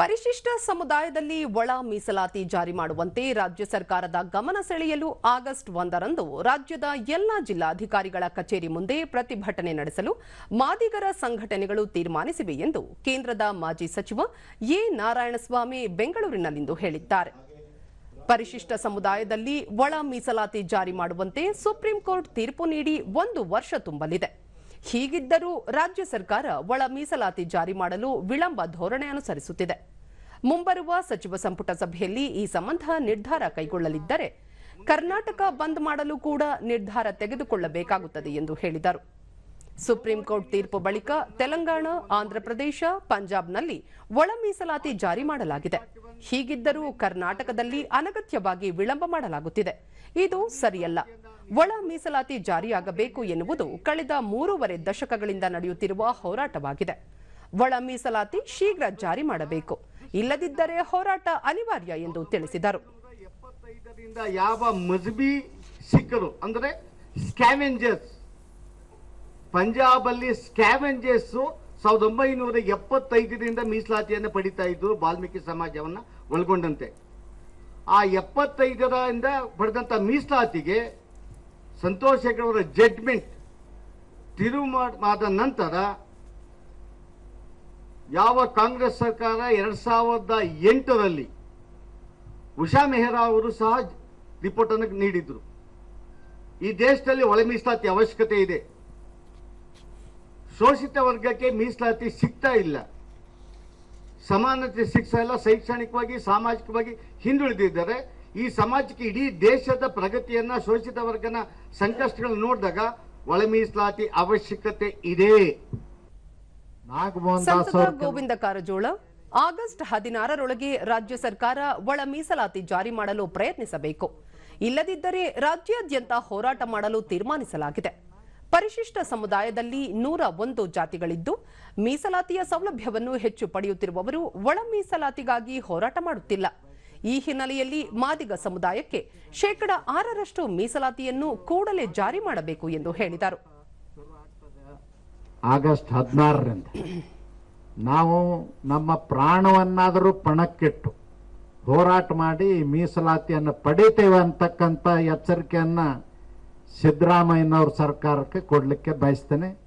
ಪರಿಶಿಷ್ಟ ಸಮುದಾಯದಲ್ಲಿ ಒಳ ಮೀಸಲಾತಿ ಜಾರಿ ಮಾಡುವಂತೆ ರಾಜ್ಯ ಸರ್ಕಾರದ ಗಮನ ಸೆಳೆಯಲು ಆಗಸ್ಟ್ ಒಂದರಂದು ರಾಜ್ಯದ ಎಲ್ಲಾ ಜಿಲ್ಲಾಧಿಕಾರಿಗಳ ಕಚೇರಿ ಮುಂದೆ ಪ್ರತಿಭಟನೆ ನಡೆಸಲು ಮಾದಿಗರ ಸಂಘಟನೆಗಳು ತೀರ್ಮಾನಿಸಿವೆ ಎಂದು ಕೇಂದ್ರದ ಮಾಜಿ ಸಚಿವ ಎ ನಾರಾಯಣಸ್ವಾಮಿ ಬೆಂಗಳೂರಿನಲ್ಲಿಂದು ಹೇಳಿದ್ದಾರೆ. ಪರಿಶಿಷ್ಟ ಸಮುದಾಯದಲ್ಲಿ ಒಳ ಮೀಸಲಾತಿ ಜಾರಿ ಮಾಡುವಂತೆ ಸುಪ್ರೀಂ ಕೋರ್ಟ್ ತೀರ್ಪು ನೀಡಿ ಒಂದು ವರ್ಷ ತುಂಬಲಿದೆ. ಹೀಗಿದ್ದರೂ ರಾಜ್ಯ ಸರ್ಕಾರ ಒಳ ಮೀಸಲಾತಿ ಜಾರಿ ಮಾಡಲು ವಿಳಂಬ ಧೋರಣೆ ಅನುಸರಿಸುತ್ತಿದೆ. ಮುಂಬರುವ ಸಚಿವ ಸಂಪುಟ ಸಭೆಯಲ್ಲಿ ಈ ಸಂಬಂಧ ನಿರ್ಧಾರ ಕೈಗೊಳ್ಳಲಿದ್ದರೆ ಕರ್ನಾಟಕ ಬಂದ್ ಮಾಡಲು ಕೂಡ ನಿರ್ಧಾರ ತೆಗೆದುಕೊಳ್ಳಬೇಕಾಗುತ್ತದೆ ಎಂದು ಹೇಳಿದರು. ಸುಪ್ರೀಂ ಕೋರ್ಟ್ ತೀರ್ಪು ಬಳಿಕ ತೆಲಂಗಾಣ ಆಂಧ್ರಪ್ರದೇಶ ಪಂಜಾಬ್ನಲ್ಲಿ ಒಳ ಮೀಸಲಾತಿ ಜಾರಿ ಮಾಡಲಾಗಿದೆ. ಹೀಗಿದ್ದರೂ ಕರ್ನಾಟಕದಲ್ಲಿ ಅನಗತ್ಯವಾಗಿ ವಿಳಂಬ ಮಾಡಲಾಗುತ್ತಿದೆ. ಇದು ಸರಿಯಲ್ಲ. ಒಳ ಮೀಸಲಾತಿ ಜಾರಿಯಾಗಬೇಕು ಎನ್ನುವುದು ಕಳೆದ ಮೂರುವರೆ ದಶಕಗಳಿಂದ ನಡೆಯುತ್ತಿರುವ ಹೋರಾಟವಾಗಿದೆ. ಒಳ ಮೀಸಲಾತಿ ಶೀಘ್ರ ಜಾರಿ ಮಾಡಬೇಕು. ಇಲ್ಲದಿದ್ದರೆ ಹೋರಾಟ ಅನಿವಾರ್ಯ ಎಂದು ತಿಳಿಸಿದರು. ಯಾವ ಮಜ್ಬಿ ಸಿಕ್ಕರು ಅಂದರೆ ಸ್ಕ್ಯಾವೆಂಜರ್ಸ್ ಪಂಜಾಬ್ ಅಲ್ಲಿ ಸ್ಕ್ಯಾವೆಂಜರ್ಸ್ ಸಾವಿರದ ಒಂಬೈನೂರ ಎಪ್ಪತ್ತೈದರಿಂದ ಮೀಸಲಾತಿಯನ್ನು ಪಡಿತಾ ಇದ್ರು ವಾಲ್ಮೀಕಿ ಸಮಾಜವನ್ನು ಒಳಗೊಂಡಂತೆ. ಆ ಎಪ್ಪತ್ತೈದರಿಂದ ಪಡೆದಂಥ ಮೀಸಲಾತಿಗೆ ಸಂತೋಷ್ ಹೆಗಡೆ ಅವರ ಜಡ್ಮೆಂಟ್ ತಿರುಮಾದ ನಂತರ ಯಾವ ಕಾಂಗ್ರೆಸ್ ಸರ್ಕಾರ ಎರಡು ಸಾವಿರದ ಎಂಟರಲ್ಲಿ ಉಷಾ ಮೆಹ್ರಾ ಅವರು ಸಹ ರಿಪೋರ್ಟನ್ನು ನೀಡಿದ್ರು. ಈ ದೇಶದಲ್ಲಿ ಒಳ ಮೀಸಲಾತಿ ಅವಶ್ಯಕತೆ ಇದೆ. ಶೋಷಿತ ವರ್ಗಕ್ಕೆ ಮೀಸಲಾತಿ ಸಿಗ್ತಾ ಇಲ್ಲ. ಸಮಾನತೆ ಸಿಗ್ತಾ ಇಲ್ಲ ಶೈಕ್ಷಣಿಕವಾಗಿ ಸಾಮಾಜಿಕವಾಗಿ ಹಿಂದುಳಿದಿದ್ದಾರೆ ಈ ಸಮಾಜಕ್ಕೆ ಇಡೀ ದೇಶದ ಪ್ರಗತಿಯನ್ನ ಶೋಷಿತ ವರ್ಗನ ಸಂಕಷ್ಟಗಳನ್ನು ನೋಡಿದಾಗ ಒಳ ಮೀಸಲಾತಿ ಅವಶ್ಯಕತೆ ಇದೆ. ಗೋವಿಂದ ಕಾರಜೋಳ ಆಗಸ್ಟ್ ಹದಿನಾರರೊಳಗೆ ರಾಜ್ಯ ಸರ್ಕಾರ ಒಳ ಮೀಸಲಾತಿ ಜಾರಿ ಮಾಡಲು ಪ್ರಯತ್ನಿಸಬೇಕು. ಇಲ್ಲದಿದ್ದರೆ ರಾಜ್ಯಾದ್ಯಂತ ಹೋರಾಟ ಮಾಡಲು ತೀರ್ಮಾನಿಸಲಾಗಿದೆ. ಪರಿಶಿಷ್ಟ ಸಮುದಾಯದಲ್ಲಿ ನೂರ ಒಂದು ಜಾತಿಗಳಿದ್ದು, ಮೀಸಲಾತಿಯ ಸೌಲಭ್ಯವನ್ನು ಹೆಚ್ಚು ಪಡೆಯುತ್ತಿರುವವರು ಒಳ ಮೀಸಲಾತಿಗಾಗಿ ಹೋರಾಟ ಮಾಡುತ್ತಿಲ್ಲ. ಈ ಹಿನ್ನೆಲೆಯಲ್ಲಿ ಮಾದಿಗ ಸಮುದಾಯಕ್ಕೆ ಶೇಕಡ ಆರರಷ್ಟು ಮೀಸಲಾತಿಯನ್ನು ಕೂಡಲೇ ಜಾರಿ ಮಾಡಬೇಕು ಎಂದು ಹೇಳಿದರು. ಆಗಸ್ಟ್ ಹದಿನಾರರಿಂದ ನಾವು ನಮ್ಮ ಪ್ರಾಣವನ್ನಾದರೂ ಪಣಕ್ಕಿಟ್ಟು ಹೋರಾಟ ಮಾಡಿ ಮೀಸಲಾತಿಯನ್ನು ಪಡಿತೇವೆ ಅಂತಕ್ಕಂಥ ಎಚ್ಚರಿಕೆಯನ್ನ ಸಿದ್ದರಾಮಯ್ಯನವ್ರ ಸರ್ಕಾರಕ್ಕೆ ಕೊಡಲಿಕ್ಕೆ ಬಯಸ್ತೇನೆ.